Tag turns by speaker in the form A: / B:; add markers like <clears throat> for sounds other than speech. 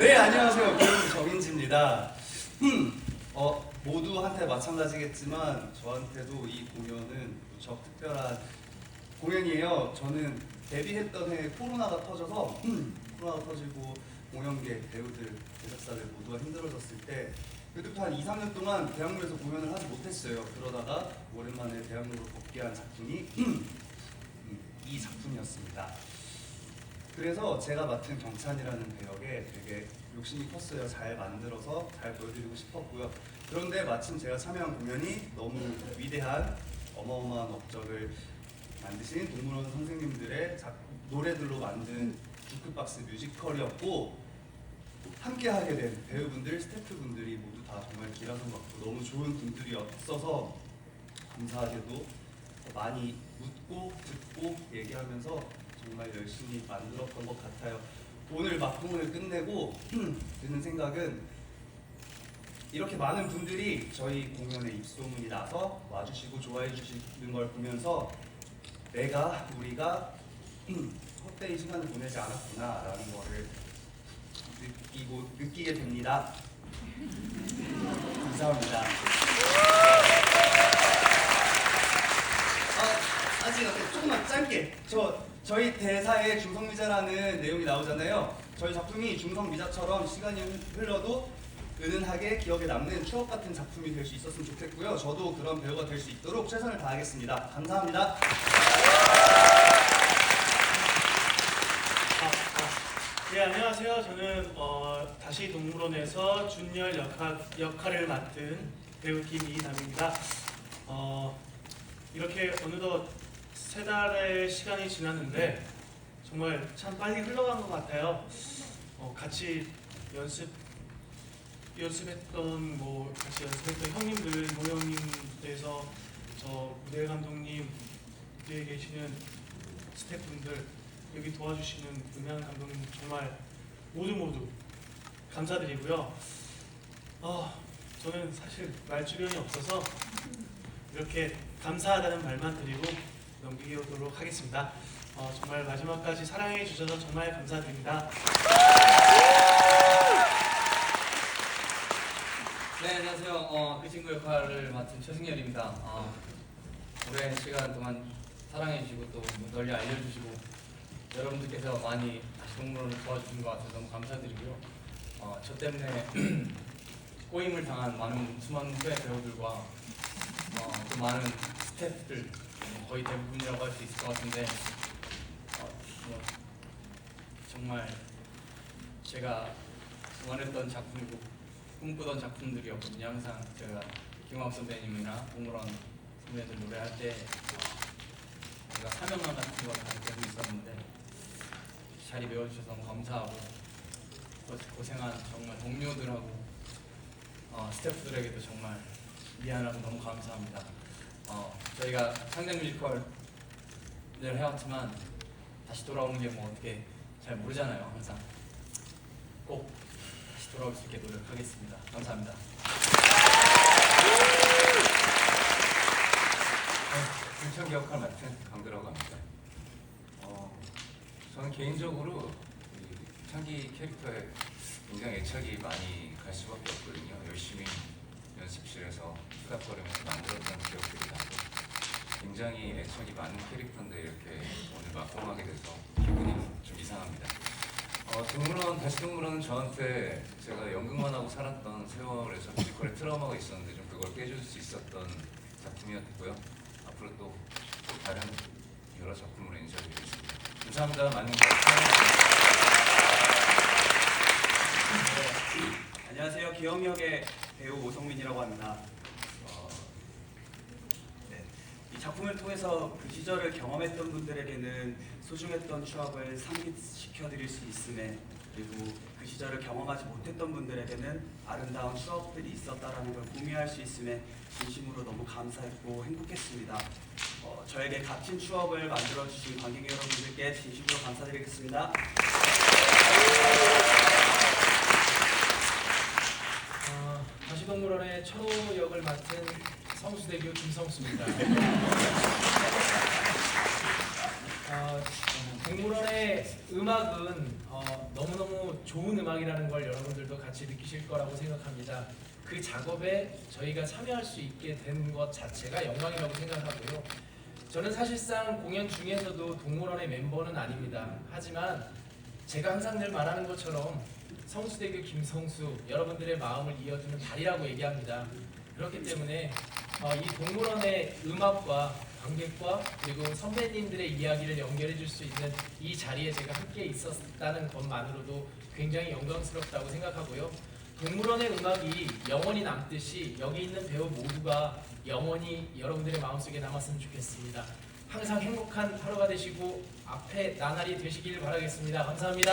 A: 네 안녕하세요 배우 정인지입니다. 음, 어 모두한테 마찬가지겠지만 저한테도 이 공연은 무척 특별한 공연이에요. 저는 데뷔했던 해 코로나가 터져서 음, 코로나가 터지고 공연계 배우들 제작사들 모두가 힘들어졌을 때 그때부터 한 2, 3년 동안 대학로에서 공연을 하지 못했어요. 그러다가 오랜만에 대학로로 복귀한 작품이 음, 이 작품이었습니다. 그래서 제가 맡은 경찬이라는 배역에 되게 욕심이 컸어요. 잘 만들어서 잘 보여드리고 싶었고요. 그런데 마침 제가 참여한 공연이 너무 위대한 어마어마한 업적을 만드신 동물원 선생님들의 작, 노래들로 만든 주크박스 뮤지컬이었고 함께 하게 된 배우분들, 스태프분들이 모두 다 정말 기라성 같고 너무 좋은 분들이었어서 감사하게도 많이 웃고 듣고 얘기하면서 정말 열심히 만들었던 것 같아요. 오늘 막공을 끝내고 <clears throat> 드는 생각은 이렇게 많은 분들이 저희 공연에 입소문이 나서 와주시고 좋아해 주시는 걸 보면서 내가 우리가 <clears throat> 헛되이 시간을 보내지 않았구나라는 거를 느끼고 느끼게 됩니다. <laughs> 감사합니다. 조금만 짧게. 저 저희 대사에 중성미자라는 내용이 나오잖아요. 저희 작품이 중성미자처럼 시간이 흘러도 은은하게 기억에 남는 추억 같은 작품이 될 수 있었으면 좋겠고요. 저도 그런 배우가 될 수 있도록 최선을 다하겠습니다. 감사합니다.
B: 네 안녕하세요. 저는 어, 다시 동물원에서 준열 역할, 역할을 맡은 배우 김이남입니다. 어, 이렇게 어느덧 세 달의 시간이 지났는데 정말 참 빨리 흘러간 것 같아요. 어, 같이 연습 연습했던 뭐 같이 연습했던 형님들 모형님께서 저 무대 감독님 무대에 계시는 스태프분들 여기 도와주시는 음향 감독님 정말 모두 모두 감사드리고요. 어, 저는 사실 말 주변이 없어서 이렇게 감사하다는 말만 드리고 넘기도록 하겠습니다. 어, 정말 마지막까지 사랑해 주셔서 정말 감사드립니다.
C: 네 안녕하세요. 어, 그 친구 역할을 맡은 최승열입니다. 어, 오랜 시간 동안 사랑해주시고 또 널리 알려주시고 여러분들께서 많이 다시 동물원을 도와주신 것 같아서 너무 감사드리고요. 어, 저 때문에 <clears throat> 꼬임을 당한 많은 수많은 후배 배우들과 어, 또 많은 스태프들 거의 대부분이라고 할 수 있을 것 같은데 어, 뭐, 정말 제가 원했던 작품이고 꿈꾸던 작품들이었거든요. 항상 제가 김학섭 선배님이나 동물원 선배들 노래할 때 어, 제가 사명감 같은 걸 가지고 있었는데 자리 메워주셔서 너무 감사하고 고- 고생한 정말 동료들하고 어, 스태프들에게도 정말 미안하고 너무 감사합니다. 어, 저희가 상대 뮤지컬을 해왔지만 다시 돌아오는 게 뭐 어떻게 잘 모르잖아요. 항상 꼭 다시 돌아올 수 있게 노력하겠습니다. 감사합니다.
D: 불청기 역할 맡은 강도라고 합니다. 어, 저는 개인적으로 이 창기 캐릭터에 굉장히 애착이 많이 갈 수밖에 없거든요. 열심히 연습실에서 수다거리면서 만들었던 기억들이 나고 굉장히 애착이 많은 캐릭터인데 이렇게 오늘 막공하게 돼서 기분이 좀 이상합니다. 어, 동물원 다시 동물원은 저한테 제가 연극만 하고 살았던 세월에서 뮤지컬의 트라우마가 있었는데 좀 그걸 깨줄 수 있었던 작품이었고요. 앞으로 또, 또 다른 여러 작품으로 인사드리겠습니다. 감사합니다. 많은 관심
E: 기억역의 배우 오성민이라고 합니다. 어, 네, 이 작품을 통해서 그 시절을 경험했던 분들에게는 소중했던 추억을 상기시켜드릴 수 있음에 그리고 그 시절을 경험하지 못했던 분들에게는 아름다운 추억들이 있었다라는 걸 공유할 수 있음에 진심으로 너무 감사했고 행복했습니다. 어, 저에게 값진 추억을 만들어주신 관객 여러분들께 진심으로 감사드리겠습니다.
F: 다시동물원의 철호 역을 맡은 성수대교 김성수입니다. 어, 동물원의 음악은 어, 어, 너무너무 좋은 음악이라는 걸 여러분들도 같이 느끼실 거라고 생각합니다. 그 작업에 저희가 참여할 수 있게 된 것 자체가 영광이라고 생각하고요. 저는 사실상 공연 중에서도 동물원의 멤버는 아닙니다. 하지만 제가 항상 늘 말하는 것처럼 성수대교 김성수 여러분들의 마음을 이어주는 달이라고 얘기합니다. 그렇기 때문에 어, 이 동물원의 음악과 관객과 그리고 선배님들의 이야기를 연결해 줄 수 있는 이 자리에 제가 함께 있었다는 것만으로도 굉장히 영광스럽다고 생각하고요. 동물원의 음악이 영원히 남듯이 여기 있는 배우 모두가 영원히 여러분들의 마음속에 남았으면 좋겠습니다. 항상 행복한 하루가 되시고 앞에 나날이 되시길 바라겠습니다. 감사합니다.